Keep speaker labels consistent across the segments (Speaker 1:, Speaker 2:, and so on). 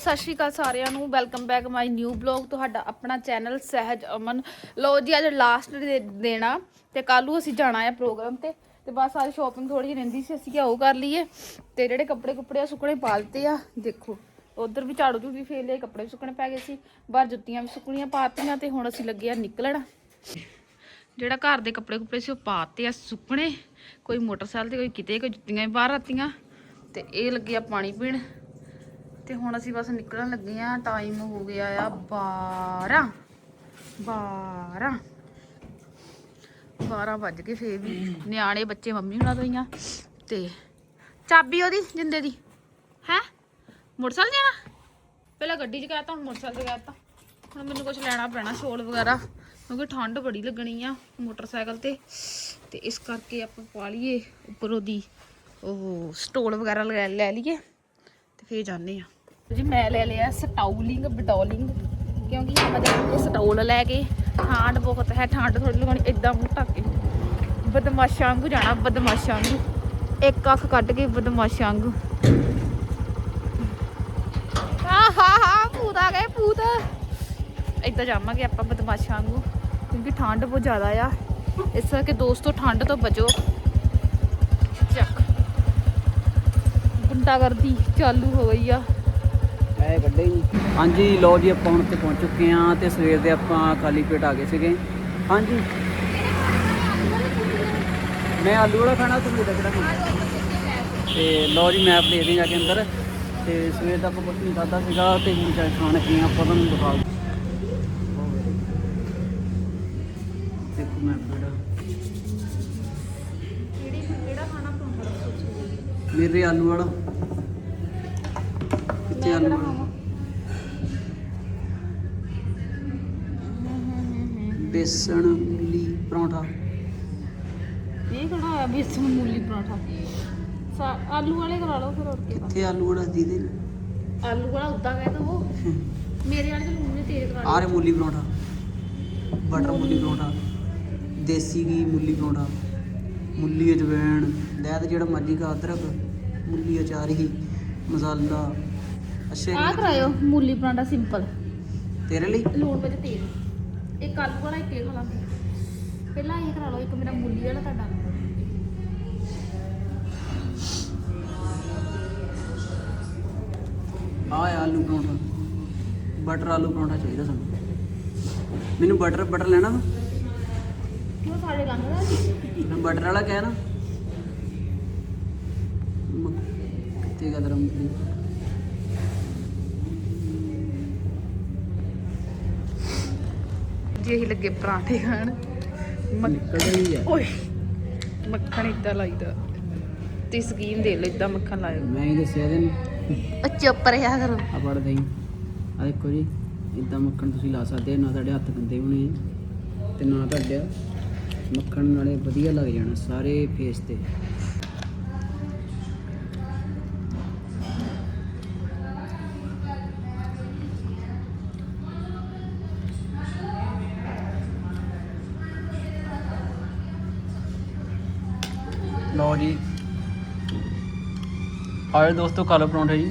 Speaker 1: ਸਤਿ ਸ਼੍ਰੀ ਅਕਾਲ ਸਾਰਿਆਂ ਨੂੰ। Welcome back my new blog ਤੁਹਾਡਾ ਆਪਣਾ ਚੈਨਲ ਸਹਿਜ ਅਮਨ। ਲੋ ਜੀ, ਅੱਜ ਲਾਸਟ ਦੇਣਾ ਤੇ ਕੱਲੂ ਅਸੀਂ ਜਾਣਾ ਹੈ ਪ੍ਰੋਗਰਾਮ ਤੇ। ਤੇ ਬਸ ਅੱਜ ਸ਼ਾਪਿੰਗ ਥੋੜੀ ਜਿਹੀ ਰਹਿੰਦੀ ਸੀ, ਅਸੀਂ ਕਿਹਾ ਉਹ ਕਰ ਲਈਏ। ਤੇ ਜਿਹੜੇ ਕੱਪੜੇ ਕੁੱਪੜੇ ਆ, ਸੁੱਕਣੇ ਪਾ ਦਿੱਤੇ ਆ। ਦੇਖੋ, ਉਧਰ ਵੀ ਝਾੜੂ ਝੂੜੀ ਫੇਰ ਲਏ, ਕੱਪੜੇ ਵੀ ਸੁੱਕਣੇ ਪੈ ਗਏ ਸੀ। ਬਾਹਰ ਜੁੱਤੀਆਂ ਵੀ ਸੁੱਕਣੀਆਂ ਪਾਤੀਆਂ ਤੇ ਹੁਣ ਅਸੀਂ ਲੱਗੇ ਆ ਨਿਕਲਣ। ਜਿਹੜਾ ਘਰ ਦੇ ਕੱਪੜੇ ਕੁੱਪੜੇ ਸੀ, ਉਹ ਪਾਤੇ ਆ ਸੁੱਕਣੇ। ਕੋਈ ਮੋਟਰਸਾਈਕਲ ਤੇ, ਕੋਈ ਕਿਤੇ, ਕੋਈ ਜੁੱਤੀਆਂ ਵੀ ਬਾਹਰ ਆਤੀਆਂ। ਤੇ ਇਹ ਲੱਗੇ ਆ ਪਾਣੀ ਪੀਣ। ਤੇ ਹੁਣ ਅਸੀਂ ਬਸ ਨਿਕਲਣ ਲੱਗੇ ਆ ਟਾਈਮ ਹੋ ਗਿਆ ਆ 12 12 12 ਵੱਜ ਗਏ ਫੇਰ ਵੀ। ਨਿਆਣੇ ਬੱਚੇ ਮੰਮੀ ਹੁਣਾਂ ਤੋਂ ਹੀ ਆ। ਤੇ ਚਾਬੀ ਉਹਦੀ ਜਿੰਦੇ ਦੀ। ਹੈ? ਮੋਟਰਸਾਈਕਲ ਜਾਣਾ? ਪਹਿਲਾਂ ਗੱਡੀ 'ਚ ਗਿਆ ਤਾਂ ਹੁਣ ਮੋਟਰਸਾਈਕਲ 'ਤੇ ਗਿਆ ਤਾਂ ਹੁਣ ਮੈਨੂੰ ਕੁਝ ਲੈਣਾ ਪੈਣਾ ਸ਼ੋਲ ਵਗੈਰਾ। ਕਿਉਂਕਿ ਠੰਡ ਬੜੀ ਲੱਗਣੀ ਆ ਮੋਟਰਸਾਈਕਲ ਤੇ। ਤੇ ਇਸ ਕਰਕੇ ਆਪਾਂ ਪਾ ਲਈਏ ਉੱਪਰੋਂ ਦੀ ਉਹ ਸਟੋਲ ਵਗੈਰਾ ਲੈ ਲੈ ਲਈਏ। ਤੇ ਫੇਰ ਜਾਂਦੇ ਆ। ਜੀ ਮੈਂ ਲੈ ਲਿਆ ਸਟਾਉਲਿੰਗ ਬਟੋਲਿੰਗ ਕਿਉਂਕਿ ਆਪਾਂ ਜਾਣਾ ਸਟੋਲ ਲੈ ਕੇ ਠੰਡ ਬਹੁਤ ਹੈ, ਠੰਡ ਥੋੜੀ ਲਗਾਉਣੀ ਇਦਾਂ ਮੂੰਹ ਢੱਕ ਕੇ। ਬਦਮਾਸ਼ਾਂ ਵਾਂਗੂ ਜਾਣਾ, ਬਦਮਾਸ਼ਾਂ ਵਾਂਗੂ। ਇੱਕ ਅੱਖ ਕੱਢ ਕੇ ਬਦਮਾਸ਼ਾਂ ਵਾਂਗੂ। ਆ ਹਾ ਭੂਤ ਆ ਗਏ, ਭੂਤ। ਏਦਾਂ ਜਾਵਾਂਗੇ ਆਪਾਂ ਬਦਮਾਸ਼ਾਂ ਵਾਂਗੂ, ਕਿਉਂਕਿ ਠੰਡ ਬਹੁਤ ਜ਼ਿਆਦਾ ਆ। ਇਸ ਕਰਕੇ ਦੋਸਤੋ, ਠੰਡ ਤੋਂ ਬਚੋ। ਚੱਕ। ਗੁੰਡਾਗਰਦੀ ਚਾਲੂ ਹੋ ਗਈ ਆ।
Speaker 2: ਐ ਕੱਢੇ ਨਹੀਂ ਹਾਂਜੀ ਲੋ ਜੀ ਆਪਾਂ ਹੁਣ ਤੇ ਪਹੁੰਚ ਚੁੱਕੇ ਆਂ ਤੇ ਸਵੇਰ ਦੇ ਆਪਾਂ ਖਾਲੀ ਪੇਟ ਆ ਗਏ ਸੀਗੇ। ਹਾਂਜੀ। ਮੈਂ ਆਲੂ ਵਾਲਾ ਖਾਣਾ ਤੁਸੀਂ ਦਾ ਕਿਹੜਾ ਖਾਣਾ ਤੇ ਲੋ ਜੀ ਮੈਪ ਦੇਖਦੇ ਜਾ ਕੇ ਅੰਦਰ। ਤੇ ਸਵੇਰ ਦਾ ਆਪਾਂ ਕੁਝ ਨਹੀਂ ਖਾਦਾ ਸੀਗਾ ਤੇ ਹੁਣ ਚਾਹ ਖਾਣ ਕੀ ਆਪਾਂ ਤੁਹਾਨੂੰ ਦਿਖਾ ਦੇਖੋ ਮੈਪ
Speaker 1: ਸੋਚੋ
Speaker 2: ਮੇਰੇ ਆਲੂ ਵਾਲਾ। ਆਲੂ ਬੇਸਣ ਮੂਲੀ ਪਰੌਂਠਾ।
Speaker 1: ਇਹ ਕਿਹੜਾ ਹੋਇਆ? ਬੇਸਣ ਮੂਲੀ ਪਰੌਂਠਾ। ਸਾ ਆਲੂ ਵਾਲੇ ਕਰਾ ਲਓ ਫਿਰ ਹੋਰ ਕੀ
Speaker 2: ਕਿੱਥੇ ਆਲੂ ਵਾਲਾ ਦੀਦੇ ਨੇ।
Speaker 1: ਆਲੂ ਵਾਲਾ ਉਦਾਂ ਕਹਿ ਦੋ। ਮੇਰੇ ਵਾਲੇ ਤੇ ਲੂਣ ਨੇ ਤੇਜ਼ ਕਰਾ
Speaker 2: ਆਰੇ ਮੂਲੀ ਪਰੌਂਠਾ। ਬਟਰ ਮੂਲੀ ਪਰੌਂਠਾ। ਦੇਸੀ ਘੀ ਮੂਲੀ ਪਰੌਂਠਾ। ਮੂਲੀ ਅਜਵੈਣ। ਦੈਦ ਜਿਹੜਾ ਮਰਜ਼ੀ ਕਾ ਅਦਰਕ। ਮੂਲੀ ਅਚਾਰ ਹੀ। ਮਸਾਲਾ। ਅੱਛੇ
Speaker 1: ਆ ਕਰਾਇਓ ਮੂਲੀ ਪਰੌਂਠਾ ਸਿੰਪਲ
Speaker 2: ਤੇਰੇ ਲਈ?
Speaker 1: ਲੂਣ ਵਿੱਚ ਤੇਜ਼ ਇੱਕ ਆਲੂ ਵਾਲਾ ਇੱਕ ਇਹ ਖਾ ਲਾਂਗੇ ਪਹਿਲਾਂ ਇਹ ਕਰਾ ਲਓ ਇੱਕ ਮੇਰਾ ਮੂਲੀ ਵਾਲਾ ਤੁਹਾਡਾ।
Speaker 2: ਆ ਆਲੂ ਪਰੌਂਠਾ। ਬਟਰ ਆਲੂ ਪਰੌਂਠਾ ਚਾਹੀਦਾ ਸਾਨੂੰ। ਮੈਨੂੰ ਬਟਰ ਬਟਰ ਲੈਣਾ ਵਾ?
Speaker 1: ਕਿਉਂ ਸਾਡੇ ਗੰਦ ਦਾ
Speaker 2: ਬਟਰ ਵਾਲਾ ਕਹਿ ਨਾ ਮ- ਕਿੱਥੇ ਗਾ ਤੇਰਾ
Speaker 1: ਜੀ ਅਸੀਂ ਲੱਗੇ ਪਰਾਂਠੇ ਖਾਣ। ਓਏ ਮੱਖਣ ਇਦਾਂ ਲਾਈਦਾ। ਤੇ ਸਕੀਮ ਦੇ ਲਓ ਇਦਾਂ ਮੱਖਣ ਲਾਇਓ
Speaker 2: ਮੈਂ ਹੀ ਦੱਸਿਆ ਤੈਨੂੰ।
Speaker 1: ਚੁੱਪ ਰਿਹਾ ਕਰੋ।
Speaker 2: ਆ ਪੜ ਦਈ। ਆ ਦੇਖੋ ਜੀ ਇਦਾਂ ਮੱਖਣ ਤੁਸੀਂ ਲਾ ਸਕਦੇ ਨਾ ਤੁਹਾਡੇ ਹੱਥ ਗੰਦੇ ਹੋਣੇ ਤੇ ਨਾ ਤੁਹਾਡਾ ਮੱਖਣ ਨਾਲੇ ਵਧੀਆ ਲੱਗ ਜਾਣਾ ਸਾਰੇ ਫੇਸ ਤੇ। ਲਓ ਜੀ। ਆਏ ਦੋਸਤੋ ਕਾਲੋ ਪਰੌਂਠੇ ਜੀ,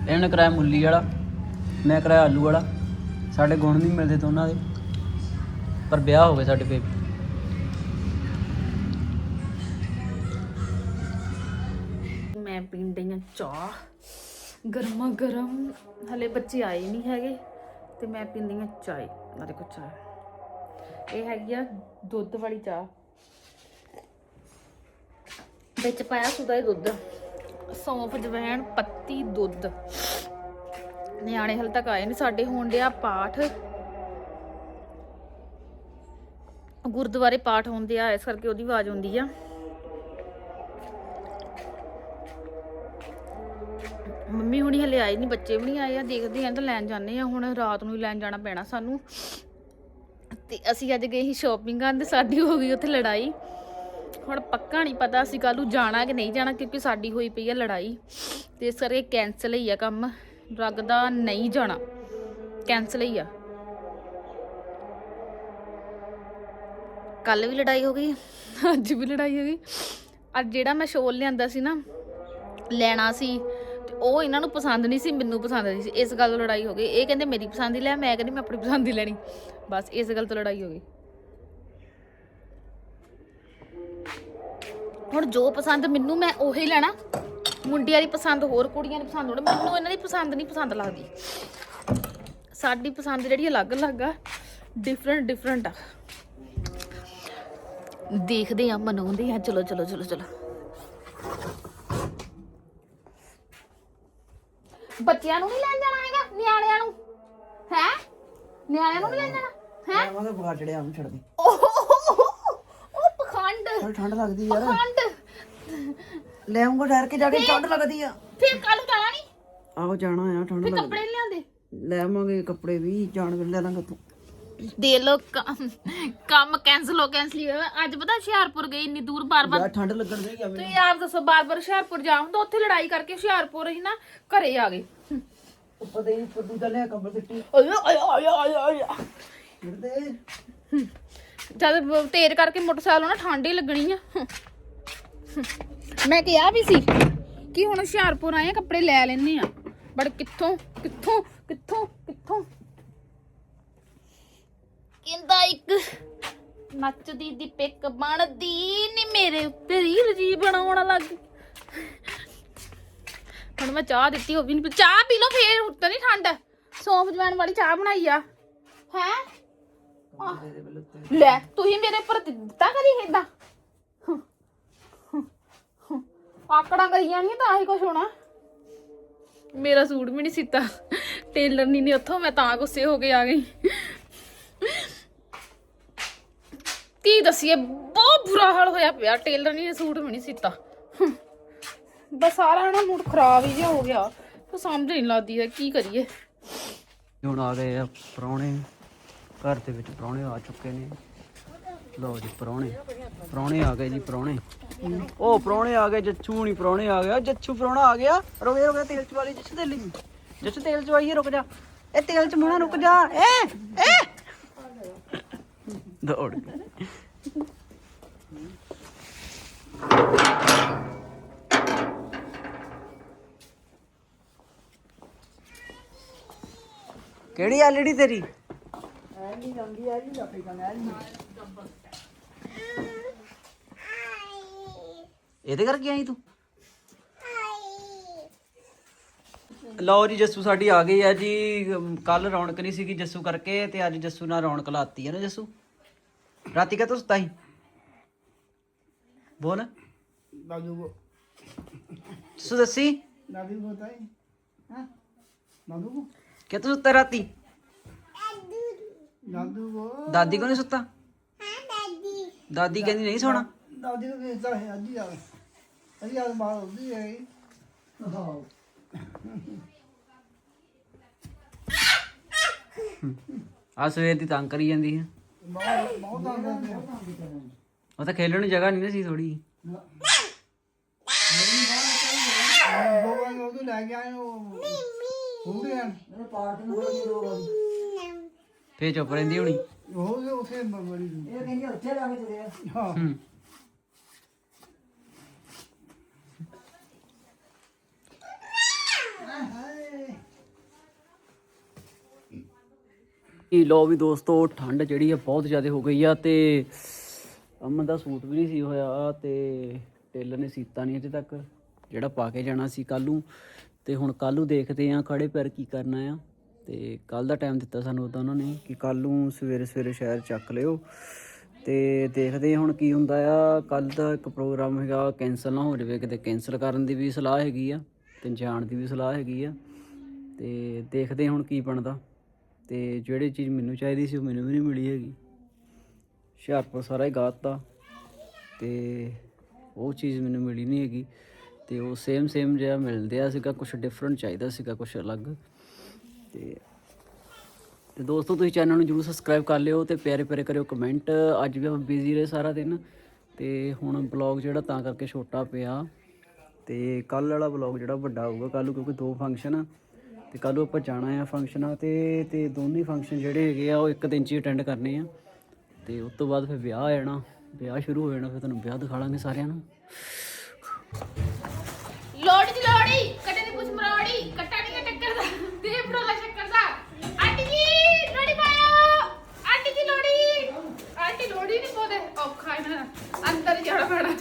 Speaker 2: ਇਹਨਾਂ ਨੇ ਕਰਾਇਆ ਮੁੱਲੀ ਵਾਲਾ, ਮੈਂ ਕਰਾਇਆ ਆਲੂ ਵਾਲਾ। ਸਾਡੇ ਗੁਣ ਨਹੀਂ ਮਿਲਦੇ ਦੋਨਾਂ ਦੇ, ਪਰ ਵਿਆਹ ਹੋ ਗਏ ਸਾਡੇ ਪੇ
Speaker 1: ਮੈਂ ਪੀਣ ਡਈ ਆਂ ਚਾਹ। ਗਰਮਾ ਗਰਮ ਹਲੇ ਬੱਚੇ ਆਏ ਨਹੀਂ ਹੈਗੇ, ਤੇ ਮੈਂ ਪੀਂਦੀ ਆਂ ਚਾਹ। ਆ ਦੇਖੋ ਚਾਹ। ਇਹ ਹੈਗੀ ਆ ਦੁੱਧ ਵਾਲੀ ਚਾਹ। ਵਿੱਚ ਪਾਇਆ ਸੁਦਾ ਹੀ ਦੁੱਧ। ਸੌਂਫ, ਜਵੈਣ, ਪੱਤੀ, ਦੁੱਧ। ਨਿਆਣੇ ਹਲ ਤੱਕ ਆਏ ਨਹੀਂ ਸਾਡੇ ਹੋਣ ਡਿਆ ਪਾਠ। ਗੁਰਦੁਆਰੇ ਪਾਠ ਹੁੰਦੇ ਆ ਇਸ ਕਰਕੇ ਉਹਦੀ ਆਵਾਜ਼ ਆਉਂਦੀ ਆ। ਮੰਮੀ ਹੁਣੀ ਹਲੇ ਆਏ ਨਹੀਂ ਬੱਚੇ ਵੀ ਨਹੀਂ ਆਏ ਆ, ਦੇਖਦੇ ਆਂ ਤਾਂ ਲੈਣ ਜਾਂਦੇ ਆ, ਹੁਣ ਰਾਤ ਨੂੰ ਹੀ ਲੈਣ ਜਾਣਾ ਪੈਣਾ ਸਾਨੂੰ। ਤੇ ਅਸੀਂ ਅੱਜ ਗਏ ਸੀ ਸ਼ਾਪਿੰਗ ਕਰਨ ਤੇ ਸਾਡੀ ਹੋ ਗਈ ਉੱਥੇ ਲੜਾਈ। ਹੁਣ ਪੱਕਾ ਨਹੀਂ ਪਤਾ ਅਸੀਂ ਕੱਲ ਨੂੰ ਜਾਣਾ ਕਿ ਨਹੀਂ ਜਾਣਾ ਕਿਉਂਕਿ ਸਾਡੀ ਹੋਈ ਪਈ ਆ ਲੜਾਈ ਤੇ ਇਸ ਕਰਕੇ ਕੈਨਸਲ ਹੀ ਆ ਕੰਮ। ਲੱਗਦਾ ਨਹੀਂ ਜਾਣਾ ਕੈਨਸਲ ਹੀ ਆ। ਕੱਲ ਵੀ ਲੜਾਈ ਹੋ ਗਈ? ਅੱਜ ਵੀ ਲੜਾਈ ਹੋ ਗਈ। ਅੱਜ ਜਿਹੜਾ ਮੈਂ ਸ਼ੋਲ ਲਿਆਂਦਾ ਸੀ ਨਾ ਲੈਣਾ ਸੀ ਤੇ ਉਹ ਇਹਨਾਂ ਨੂੰ ਪਸੰਦ ਨਹੀਂ ਸੀ ਮੈਨੂੰ ਪਸੰਦ ਨਹੀਂ ਸੀ। ਇਸ ਗੱਲ ਤੋਂ ਲੜਾਈ ਹੋ ਗਈ। ਇਹ ਕਹਿੰਦੇ ਮੇਰੀ ਪਸੰਦ ਦੀ ਲੈ ਮੈਂ ਕਹਿੰਦੀ ਮੈਂ ਆਪਣੀ ਪਸੰਦ ਦੀ ਲੈਣੀ। ਬਸ ਇਸ ਗੱਲ ਤੋਂ ਲੜਾਈ ਹੋ ਗਈ। ਹੁਣ ਜੋ ਪਸੰਦ ਮੈਨੂੰ ਮੈਂ ਉਹੀ ਲੈਣਾ। ਮੁੰਡਿਆਂ ਦੀ ਪਸੰਦ ਹੋਰ ਕੁੜੀਆਂ ਦੀ ਪਸੰਦ ਹੋਰ ਮੈਨੂੰ ਇਹਨਾਂ ਦੀ ਪਸੰਦ ਨਹੀਂ ਪਸੰਦ ਲੱਗਦੀ। ਸਾਡੀ ਪਸੰਦ ਜਿਹੜੀ ਅਲੱਗ-ਅਲੱਗ ਆ ਡਿਫਰੈਂਟ ਡਿਫਰੈਂਟ ਆ। ਦੇਖਦੇ ਆ ਮਨਾਉਂਦੇ ਆ। ਚਲੋ ਚਲੋ ਚਲੋ ਚਲੋ। ਬੱਚਿਆਂ ਨੂੰ ਨਹੀਂ ਲੈਣ ਜਾਣਾ ਹੈਗਾ? ਨਿਆਣਿਆਂ ਨੂੰ? ਹੈ? ਨਿਆਣਿਆਂ ਨੂੰ ਨਹੀਂ ਲੈਣ ਜਾਣਾ? ਹੈ?
Speaker 2: ਬੁਖਾਰ ਚੜਿਆ ਉਹਨੂੰ ਛੱਡ ਦੇ।
Speaker 1: ਉਹ
Speaker 2: ਥੋੜੀ ਠੰਡ ਲੱਗਦੀ ਯਾਰ। ਲੈ ਆਉਂਗਾ ਠਹਿਰ ਕੇ ਜਾ ਕੇ ਠੰਡ ਲੱਗਦੀ ਆ।
Speaker 1: ਫਿਰ ਕੱਲ ਜਾਣਾ ਨਹੀਂ
Speaker 2: ਆਹੋ ਜਾਣਾ ਆ ਠੰਡ
Speaker 1: ਫਿਰ
Speaker 2: ਲੱਗਦੀ।
Speaker 1: ਕੱਪੜੇ ਨੀ ਲਿਆਂਦੇ
Speaker 2: ਲੈ ਆਵਾਂਗੇ ਕੱਪੜੇ ਵੀ ਜਾਣ ਵੇਲੇ ਲੈ ਲਾਂਗੇ ਤੂੰ
Speaker 1: ਦੇ ਲੋ ਕੰਮ ਕੈਨਸਲ ਹੋ ਕੈਨਸਲ ਹੋਇਆ। ਅੱਜ ਪਤਾ ਹੁਸ਼ਿਆਰਪੁਰ ਗਈ ਇੰਨੀ ਦੂਰ ਬਾਰ-ਬਾਰ।
Speaker 2: ਯਾਰ ਠੰਡ ਲੱਗਣ ਦੇ
Speaker 1: ਤੁਸੀਂ ਯਾਰ ਦੱਸੋ ਬਾਰ-ਬਾਰ ਹੁਸ਼ਿਆਰਪੁਰ ਜਾਉਂ ਤਾਂ ਉੱਥੇ ਲੜਾਈ ਕਰਕੇ ਹੁਸ਼ਿਆਰਪੁਰ ਹੀ ਨਾ ਘਰੇ ਆ ਗਏ।
Speaker 2: ਉੱਪਰ ਦੇ ਪੱਦੂ ਦਾ ਲੈ ਕੰਬਲ ਸਿੱਟੀ।
Speaker 1: ਓਏ ਓਏ ਓਏ ਓਏ ਓਏ
Speaker 2: ਫਿਰਦੇ
Speaker 1: ਜਦ ਤੇਜ਼ ਕਰਕੇ ਮੋਟਰਸਾਈਕਲ ਨਾ ਠੰਡ ਹੀ ਲੱਗਣੀ ਆ। ਮੈਂ ਕਿਹਾ ਵੀ ਸੀ ਕਿ ਹੁਣ ਹੁਸ਼ਿਆਰਪੁਰ ਆਏ ਕੱਪੜੇ ਲੈ ਲੈਣੇ ਆ। ਬਟ ਕਿੱਥੋਂ ਕਿੱਥੋਂ ਕਿੱਥੋਂ ਕਿੱਥੋਂ? ਕਹਿੰਦਾ ਇੱਕ ਨੱਚਦੀ ਦੀ ਪਿੱਕ ਬਣਦੀ ਨੀ ਮੇਰੇ ਉੱਤੇ, ਰੀਲ ਜੀ ਬਣਾਉਣ ਲੱਗ। ਹੁਣ ਮੈਂ ਚਾਹ ਦਿੱਤੀ, ਉਹ ਵੀ ਨਹੀਂ ਚਾਹ ਪੀ ਲਓ ਫੇਰ ਉੱਤੇ ਨਹੀਂ ਠੰਡ। ਸੌਂਫ ਜਵੈਣ ਵਾਲੀ ਚਾਹ ਬਣਾਈ ਆ। ਹੈ? ਲੈ ਤੁਸੀਂ ਮੇਰੇ ਉੱਪਰ ਦਿੱਤਾ ਕਦੀ ਏਦਾਂ? ਆਕੜਾਂ ਕਰੀ ਜਾਣੀਆਂ ਤਾਂ ਆਹੀ ਕੁਛ ਹੋਣਾ। ਮੇਰਾ ਸੂਟ ਵੀ ਨਹੀਂ ਸੀਤਾ। ਟੇਲਰ ਨਹੀਂ ਨੇ ਉੱਥੋਂ ਮੈਂ ਤਾਂ ਗੁੱਸੇ ਹੋ ਕੇ ਆ ਗਈ। ਕੀ ਦਸੀਏ ਬਹੁਤ ਬੁਰਾ ਹਾਲ ਹੋਇਆ ਪਿਆ। ਟੇਲਰ ਨੇ ਸੂਟ ਵੀ ਨਹੀਂ ਸੀਤਾ। ਬਸ ਸਾਰਾ ਨਾ ਮੂਡ ਖਰਾਬ ਹੀ ਜਿਹਾ ਹੋ ਗਿਆ। ਕੁਛ ਸਮਝ ਨਹੀਂ ਲੱਗਦੀ ਹੈ ਕੀ ਕਰੀਏ।
Speaker 2: ਹੁਣ ਆ ਗਏ ਆ ਪ੍ਰਾਹੁਣੇ ਘਰ ਦੇ ਵਿੱਚ ਪ੍ਰਾਹੁਣੇ ਆ ਚੁੱਕੇ ਨੇ। ਲਓ ਜੀ, ਪ੍ਰਾਹੁਣੇ। ਪ੍ਰਾਹੁਣੇ ਆ ਗਏ ਜੀ, ਪ੍ਰਾਹੁਣੇ। ਉਹ ਪ੍ਰਾਹੁਣੇ ਆ ਗਏ, ਜੱਛੂ ਨਹੀਂ ਪ੍ਰਾਹੁਣੇ ਆ ਗਿਆ ਜੱਛੂ ਪਰੌਣਾ ਆ ਗਿਆ। ਰੁਕ ਜਾ ਤੇਲ ਚ ਜੱਛੂ ਤੇਲ ਲਈ ਜੱਛੂ ਤੇਲ ਚ ਵਾਈ ਰੁਕ ਜਾ। ਇਹ ਤੇਲ ਚ ਮੂਣਾ ਰੁਕ ਜਾ। ਏ ਏ। ਦੌੜ ਕਿਹੜੀ ਐਲਈਡੀ ਤੇਰੀ? ਇਹਦੇ ਕਰਕੇ ਆਈ ਤੂੰ ਲਓ ਜੀ ਜੱਸੂ ਸਾਡੀ ਆ ਗਈ ਆ ਜੀ ਕੱਲ ਰੌਣਕ ਨਹੀਂ ਸੀਗੀ ਜੱਸੂ ਕਰਕੇ ਤੇ ਅੱਜ ਜੱਸੂ ਨਾਲ ਰੌਣਕ ਲਾਤੀ ਹੈ ਨਾ ਜੱਸੂ ਰਾਤੀ ਕਾ ਸੁੱਤਾ ਸੀ ਬੋਲ
Speaker 3: दादू को
Speaker 2: ਜੱਸੂ ਦੱਸੀ
Speaker 3: दादू को बताए हाँ दादू को
Speaker 2: ਕਿ ਤੂੰ ਸੁੱਤਾ ਰਾਤੀ ਦਾਦੀ ਕੋ। ਨਹੀਂ ਸੁੱਤਾ? ਹਾਂ ਦਾਦੀ ਦਾਦੀ ਕਹਿੰਦੀ ਨਹੀਂ ਸੌਣਾ।
Speaker 3: ਦਾਦੀ ਨੂੰ ਵੀ ਹੈ ਅੱਜ ਯਾਰ ਅੱਜ ਯਾਰ ਮਾਰ ਹੈ
Speaker 2: ਆ ਸਵੇਰ ਦੀ ਤੰਗ ਕਰੀ ਜਾਂਦੀ ਹੈ।
Speaker 3: ਬਹੁਤ ਬਹੁਤ ਆਉਂਦੇ
Speaker 2: ਉਹ ਤਾਂ ਖੇਲਣ ਦੀ ਜਗ੍ਹਾ ਨਹੀਂ ਨਾ ਸੀ ਥੋੜੀ
Speaker 3: ਉਹ ਲੈ ਗਿਆ ਉਹ ਹੁੰਦੇ ਹਨ। ਪਾਰਟ ਨੂੰ ਬੜੀ ਰੋਗ
Speaker 2: ਫੇਰ ਚੁੱਪ ਰਹਿੰਦੀ ਹੋਣੀ। ਉਹ ਇਹ ਲੋ ਵੀ ਦੋਸਤੋ ਠੰਡ ਜਿਹੜੀ ਆ ਬਹੁਤ ਜ਼ਿਆਦਾ ਹੋ ਗਈ ਆ ਤੇ ਅਮਨ ਦਾ ਸੂਟ ਵੀ ਨਹੀਂ ਸੀ ਹੋਇਆ ਤੇ ਟੇਲਰ ਨੇ ਸੀਤਾ ਨਹੀਂ ਅਜੇ ਤੱਕ। ਜਿਹੜਾ ਪਾ ਕੇ ਜਾਣਾ ਸੀ ਕੱਲ ਨੂੰ। ਤੇ ਹੁਣ ਕੱਲ ਨੂੰ ਦੇਖਦੇ ਆ ਖੜੇ ਪੈਰ ਕੀ ਕਰਨਾ ਆ। ਤੇ ਕੱਲ ਦਾ ਟਾਈਮ ਦਿੱਤਾ ਸਾਨੂੰ ਉਦੋਂ ਉਹਨਾਂ ਨੇ ਕਿ ਕੱਲ ਨੂੰ ਸਵੇਰੇ ਸਵੇਰੇ ਸ਼ਹਿਰ ਚੱਕ ਲਿਓ। ਤੇ ਦੇਖਦੇ ਹੁਣ ਕੀ ਹੁੰਦਾ ਆ। ਕੱਲ ਦਾ ਇੱਕ ਪ੍ਰੋਗਰਾਮ ਹੈਗਾ ਕੈਨਸਲ ਨਾ ਹੋ ਜਾਵੇ, ਕਿਤੇ ਕੈਨਸਲ ਕਰਨ ਦੀ ਵੀ ਸਲਾਹ ਹੈਗੀ ਆ ਤੇ ਜਾਣ ਦੀ ਵੀ ਸਲਾਹ ਹੈਗੀ ਆ। ਤੇ ਦੇਖਦੇ ਹੁਣ ਕੀ ਬਣਦਾ। ਤੇ ਜਿਹੜੀ ਚੀਜ਼ ਮੈਨੂੰ ਚਾਹੀਦੀ ਸੀ ਉਹ ਮੈਨੂੰ ਵੀ ਨਹੀਂ ਮਿਲੀ ਹੈਗੀ। ਹੁਸ਼ਿਆਰਪੁਰ ਸਾਰਾ ਹੀ ਗਾਤਾ। ਤੇ ਉਹ ਚੀਜ਼ ਮੈਨੂੰ ਮਿਲੀ ਨਹੀਂ ਹੈਗੀ। ਤੇ ਉਹ ਸੇਮ ਸੇਮ ਜਿਹਾ ਮਿਲਦਿਆ ਸੀਗਾ ਕੁਝ ਡਿਫਰੈਂਟ ਚਾਹੀਦਾ ਸੀਗਾ ਕੁਝ ਅਲੱਗ। ਤੇ ਤੇ ਦੋਸਤੋ, ਤੁਸੀਂ ਚੈਨਲ ਨੂੰ ਜਰੂਰ ਸਬਸਕ੍ਰਾਈਬ ਕਰ ਲਿਓ ਤੇ ਪਿਆਰੇ ਪਿਆਰੇ ਕਰਿਓ ਕਮੈਂਟ ਅੱਜ ਵੀ ਆਪਾਂ ਬਿਜ਼ੀ ਰਹੇ ਸਾਰਾ ਦਿਨ ਤੇ ਹੁਣ ਬਲੌਗ ਜਿਹੜਾ ਤਾਂ ਕਰਕੇ ਛੋਟਾ ਪਿਆ। ਤੇ ਕੱਲ ਵਾਲਾ ਬਲੌਗ ਜਿਹੜਾ ਵੱਡਾ ਹੋਊਗਾ ਕੱਲ ਨੂੰ ਕਿਉਂਕਿ ਦੋ ਫੰਕਸ਼ਨ ਆ। ਤੇ ਕੱਲ ਨੂੰ ਆਪਾਂ ਜਾਣਾ ਆ ਫੰਕਸ਼ਨਾਂ ਤੇ ਤੇ ਦੋਨੇ ਫੰਕਸ਼ਨ ਜਿਹੜੇ ਹੈਗੇ ਆ, ਉਹ ਇੱਕ ਦਿਨ 'ਚ ਹੀ ਅਟੈਂਡ ਕਰਨੇ ਆ। ਤੇ ਉਸ ਤੋਂ ਬਾਅਦ ਫਿਰ ਵਿਆਹ ਆ ਜਾਣਾ ਵਿਆਹ ਸ਼ੁਰੂ ਹੋ ਜਾਣਾ, ਫਿਰ ਤੁਹਾਨੂੰ ਵਿਆਹ ਦਿਖਾ ਲਾਂਗੇ ਸਾਰਿਆਂ ਨੂੰ।
Speaker 1: ਲੋੜੀ ਦੀ ਲੋੜੀ ਕੱਟੇ ਦੀ ਪੁੱਛ ਮਰਾ ਔਖਾ ਇਹਨਾਂ ਅੰਦਰ ਜਾਣਾ ਪੈਣਾ।